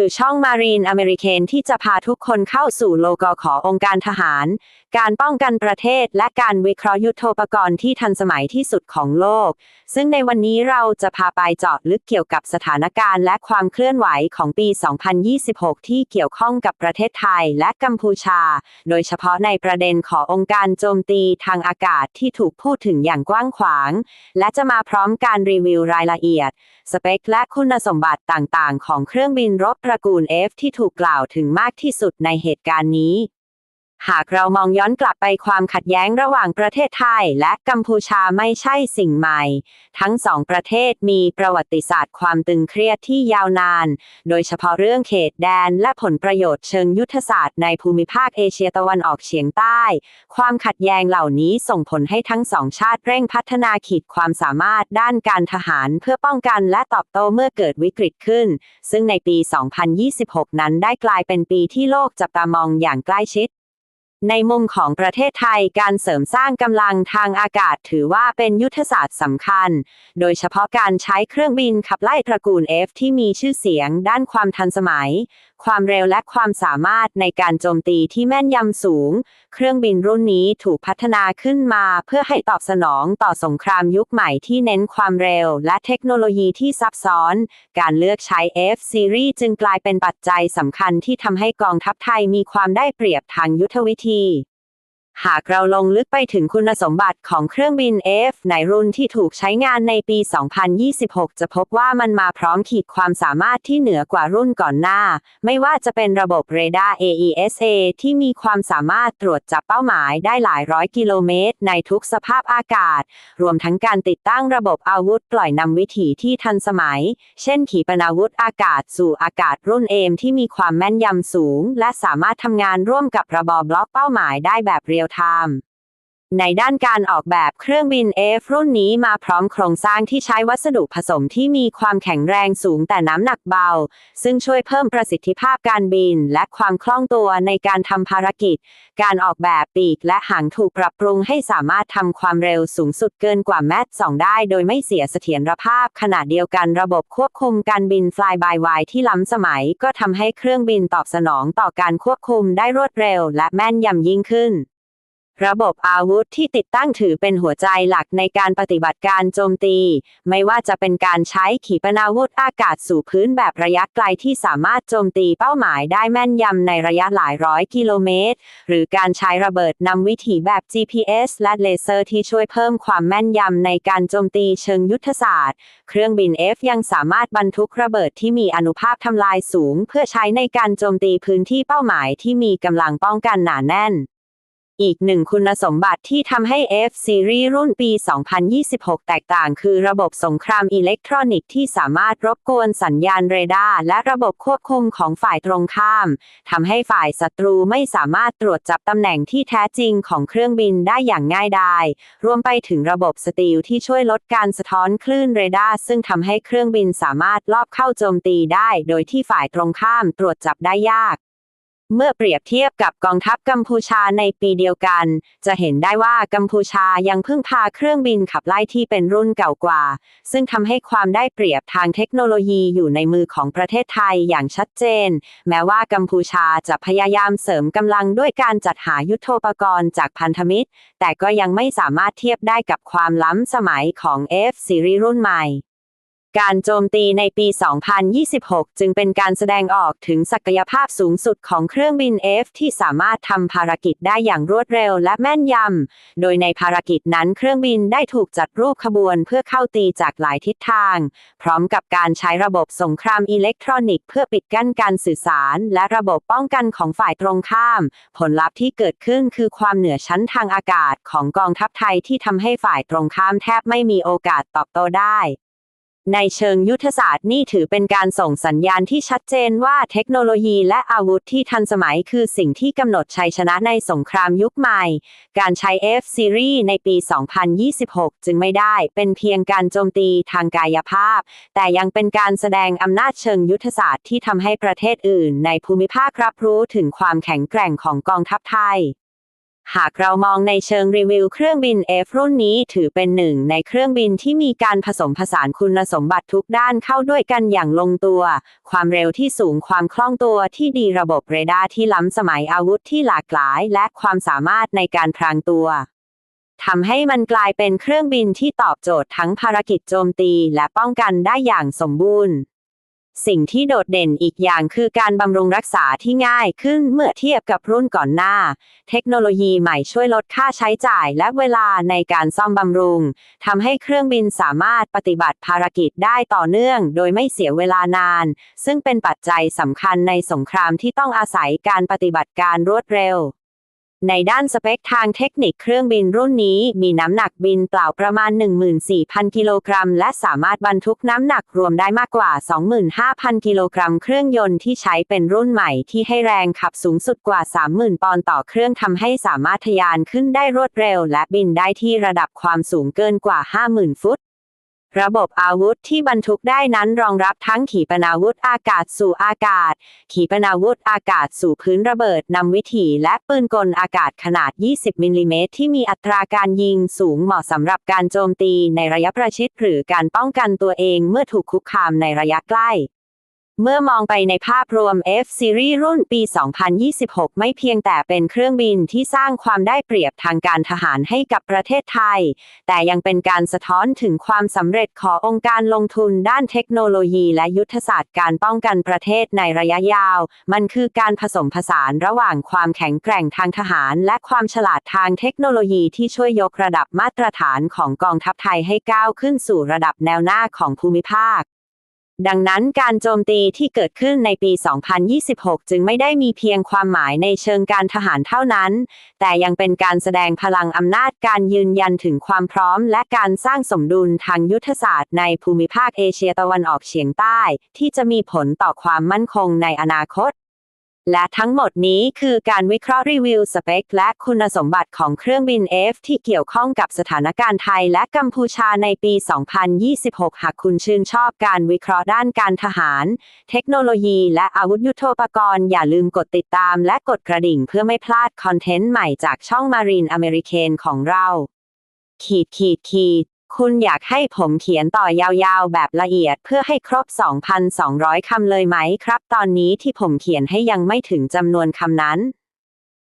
คือช่องมารีนอเมริเคนที่จะพาทุกคนเข้าสู่โลกขององค์การทหาร การป้องกันประเทศและการวิเคราะห์ยุทโธปกรณ์ที่ทันสมัยที่สุดของโลก ซึ่งในวันนี้เราจะพาไปเจาะลึกเกี่ยวกับสถานการณ์และความเคลื่อนไหวของปี 2026 ที่เกี่ยวข้องกับประเทศไทยและกัมพูชา โดยเฉพาะในประเด็นขององค์การโจมตีทางอากาศที่ถูกพูดถึงอย่างกว้างขวาง และจะมาพร้อมการรีวิวรายละเอียด สเปคและคุณสมบัติต่างๆ ของเครื่องบินรบระกูล F ที่ถูกกล่าวถึงมากที่สุดในเหตุการณ์นี้ หากเรามองย้อนกลับไปความขัดแย้งระหว่างประเทศไทยและกัมพูชาไม่ใช่สิ่งใหม่ ทั้งสองประเทศมีประวัติศาสตร์ความตึงเครียดที่ยาวนาน โดยเฉพาะเรื่องเขตแดนและผลประโยชน์เชิงยุทธศาสตร์ในภูมิภาคเอเชียตะวันออกเฉียงใต้ ความขัดแย้งเหล่านี้ส่งผลให้ทั้งสองชาติเร่งพัฒนาขีดความสามารถด้านการทหารเพื่อป้องกันและตอบโต้เมื่อเกิดวิกฤตขึ้น ซึ่งในปี 2026 นั้นได้กลายเป็นปีที่โลกจับตามองอย่างใกล้ชิด ในมุมของประเทศไทยการเสริมสร้างกำลังทางอากาศถือว่าเป็นยุทธศาสตร์สำคัญ โดยเฉพาะการใช้เครื่องบินขับไล่ตระกูล F ที่มีชื่อเสียงด้านความทันสมัย ความเร็วและความสามารถในการโจมตีที่แม่นยำสูง เครื่องบินรุ่นนี้ถูกพัฒนาขึ้นมาเพื่อให้ตอบสนองต่อสงครามยุคใหม่ที่เน้นความเร็ว และเทคโนโลยีที่ซับซ้อน การเลือกใช้ F Series จึงกลายเป็นปัจจัยสำคัญที่ทำให้กองทัพไทยมีความได้เปรียบทางยุทธวิธีที หากเราลงลึกไปถึงคุณสมบัติของเครื่องบิน F ในรุ่นที่ถูกใช้งานในปี 2026 จะพบว่ามันมาพร้อมขีดความสามารถที่เหนือกว่ารุ่นก่อนหน้า ไม่ว่าจะเป็นระบบเรดาร์ AESA ที่มีความสามารถตรวจจับเป้าหมายได้หลายร้อยกิโลเมตร ในทุกสภาพอากาศ รวมทั้งการติดตั้งระบบอาวุธปล่อยนำวิถีที่ทันสมัย เช่น ขีปนาวุธอากาศสู่อากาศรุ่นเอมที่มีความแม่นยำสูง และสามารถทำงานร่วมกับระบอบล็อกเป้าหมายได้แบบเรียลไทม์ในด้านการออกแบบเครื่องบิน F รุ่นนี้มาพร้อมโครงสร้างที่ใช้วัสดุผสมที่มีความแข็งแรงสูงแต่น้ำหนักเบา ซึ่งช่วยเพิ่มประสิทธิภาพการบิน และความคล่องตัวในการทำภารกิจ การออกแบบปีกและหางถูกปรับปรุงให้สามารถทำความเร็วสูงสุดเกินกว่าแมท2ได้ โดยไม่เสียเสถียรภาพ ขณะเดียวกันระบบควบคุมการบิน Fly by Wire ที่ล้ำสมัย ก็ทำให้เครื่องบินตอบสนองต่อการควบคุมได้รวดเร็ว และแม่นยำยิ่งขึ้น ระบบอาวุธที่ติดตั้งถือเป็นหัวใจหลักในการปฏิบัติการโจมตี ไม่ว่าจะเป็นการใช้ขีปนาวุธอากาศสู่พื้นแบบระยะไกลที่สามารถโจมตีเป้าหมายได้แม่นยำในระยะหลายร้อยกิโลเมตร หรือการใช้ระเบิดนำวิถีแบบ GPS และเลเซอร์ที่ช่วยเพิ่มความแม่นยำในการโจมตีเชิงยุทธศาสตร์ เครื่องบิน F ยังสามารถบรรทุกระเบิดที่มีอนุภาพทำลายสูง เพื่อใช้ในการโจมตีพื้นที่เป้าหมายที่มีกำลังป้องกันหนาแน่น อีกหนึ่งคุณสมบัติที่ทำให้ F Series รุ่นปี 2026 แตกต่างคือระบบสงครามอิเล็กทรอนิกส์ที่สามารถรบกวนสัญญาณเรดาร์และระบบควบคุมของฝ่ายตรงข้ามทำให้ฝ่ายศัตรูไม่สามารถตรวจจับตำแหน่งที่แท้จริงของเครื่องบินได้อย่างง่ายดายรวมไปถึงระบบสตีลที่ช่วยลดการสะท้อนคลื่นเรดาร์ซึ่งทำให้เครื่องบินสามารถลอบเข้าโจมตีได้ โดยที่ฝ่ายตรงข้ามตรวจจับได้ยาก เมื่อเปรียบเทียบกับกองทัพกัมพูชาในปีเดียวกัน จะเห็นได้ว่ากัมพูชายังพึ่งพาเครื่องบินขับไล่ที่เป็นรุ่นเก่ากว่า ซึ่งทำให้ความได้เปรียบทางเทคโนโลยีอยู่ในมือของประเทศไทยอย่างชัดเจน แม้ว่ากัมพูชาจะพยายามเสริมกำลังด้วยการจัดหายุทโธปกรณ์จากพันธมิตร แต่ก็ยังไม่สามารถเทียบได้กับความล้ำสมัยของ F ซีรีส์รุ่นใหม่ การโจมตีในปี 2026 จึงเป็นการแสดงออกถึงศักยภาพสูงสุดของเครื่องบิน F ที่สามารถทำภารกิจได้อย่างรวดเร็วและแม่นยำ โดยในภารกิจนั้นเครื่องบินได้ถูกจัดรูปขบวนเพื่อเข้าตีจากหลายทิศทาง พร้อมกับการใช้ระบบสงครามอิเล็กทรอนิกส์เพื่อปิดกั้นการสื่อสาร และระบบป้องกันของฝ่ายตรงข้าม ผลลัพธ์ที่เกิดขึ้นคือความเหนือชั้นทางอากาศของกองทัพไทยที่ทำให้ฝ่ายตรงข้ามแทบไม่มีโอกาสตอบโต้ได้ ในเชิงยุทธศาสตร์นี่ถือเป็นการส่งสัญญาณที่ชัดเจนว่าเทคโนโลยีและอาวุธที่ทันสมัยคือสิ่งที่กำหนดชัยชนะในสงครามยุคใหม่ การใช้ F Series ในปี 2026 จึงไม่ได้เป็นเพียงการโจมตีทางกายภาพ แต่ยังเป็นการแสดงอำนาจเชิงยุทธศาสตร์ที่ทำให้ประเทศอื่น ในภูมิภาครับรู้ถึงความแข็งแกร่งของกองทัพไทย หากเรามองในเชิงรีวิวเครื่องบิน F รุ่นนี้ถือเป็นหนึ่งในเครื่องบินที่มีการผสมผสานคุณสมบัติทุกด้านเข้าด้วยกันอย่างลงตัว ความเร็วที่สูงความคล่องตัวที่ดีระบบเรดาร์ที่ล้ำสมัยอาวุธที่หลากหลาย และความสามารถในการพรางตัวทำให้มันกลายเป็นเครื่องบินที่ตอบโจทย์ทั้งภารกิจโจมตีและป้องกันได้อย่างสมบูรณ์ สิ่งที่โดดเด่นอีกอย่างคือการบำรุงรักษาที่ง่ายขึ้นเมื่อเทียบกับรุ่นก่อนหน้า เทคโนโลยีใหม่ช่วยลดค่าใช้จ่ายและเวลาในการซ่อมบำรุงทำให้เครื่องบินสามารถปฏิบัติภารกิจได้ต่อเนื่อง โดยไม่เสียเวลานาน ซึ่งเป็นปัจจัยสำคัญในสงครามที่ต้องอาศัยการปฏิบัติการรวดเร็ว ในด้านสเปคทางเทคนิคเครื่องบินรุ่นนี้มีน้ำหนักบินเปล่าประมาณ 14,000 กิโลกรัม และสามารถบรรทุกน้ำหนักรวมได้มากกว่า 25,000 กิโลกรัม เครื่องยนต์ที่ใช้เป็นรุ่นใหม่ที่ให้แรงขับสูงสุดกว่า 30,000 ปอนด์ต่อเครื่องทำให้สามารถทะยานขึ้นได้รวดเร็ว และบินได้ที่ระดับความสูงเกินกว่า 50,000 ฟุต ระบบอาวุธที่บรรทุกได้นั้นรองรับทั้งขีปนาวุธอากาศสู่อากาศ ขีปนาวุธอากาศสู่พื้นระเบิดนำวิถีและปืนกลอากาศขนาด 20 มิลลิเมตรที่มีอัตราการยิงสูงเหมาะสำหรับการโจมตีในระยะประชิดหรือการป้องกันตัวเองเมื่อถูกคุกคามในระยะใกล้ เมื่อมองไปในภาพรวม F Series รุ่นปี 2026 ไม่เพียงแต่เป็นเครื่องบินที่สร้างความได้เปรียบทางการทหารให้กับประเทศไทย แต่ยังเป็นการสะท้อนถึงความสำเร็จขององค์การลงทุนด้านเทคโนโลยีและยุทธศาสตร์การป้องกันประเทศในระยะยาว มันคือการผสมผสานระหว่างความแข็งแกร่งทางทหาร และความฉลาดทางเทคโนโลยีที่ช่วยยกระดับมาตรฐานของกองทัพไทยให้ก้าวขึ้นสู่ระดับแนวหน้าของภูมิภาค ดังนั้นการโจมตีที่เกิดขึ้นในปี 2026 จึงไม่ได้มีเพียงความหมายในเชิงการทหารเท่านั้น แต่ยังเป็นการแสดงพลังอำนาจการยืนยันถึงความพร้อม และการสร้างสมดุลทางยุทธศาสตร์ในภูมิภาคเอเชียตะวันออกเฉียงใต้ ที่จะมีผลต่อความมั่นคงในอนาคต และทั้งหมดนี้คือการวิเคราะห์รีวิวสเปค และคุณสมบัติของเครื่องบิน F ที่เกี่ยวข้องกับสถานการณ์ไทยและกัมพูชาในปี 2026 หากคุณชื่นชอบการวิเคราะห์ด้านการทหาร เทคโนโลยี และอาวุธยุโทโธปกรณ์ อย่าลืมกดติดตามและกดกระดิ่งเพื่อไม่พลาดคอนเทนต์ใหม่จากช่องมารีนอเมริเคนของเรา ขีดขีดขีด คุณอยากให้ผมเขียนต่อยาวๆ แบบละเอียดเพื่อให้ครบ 2,200 คำเลยไหมครับ ตอนนี้ที่ผมเขียนให้ยังไม่ถึงจำนวนคำนั้น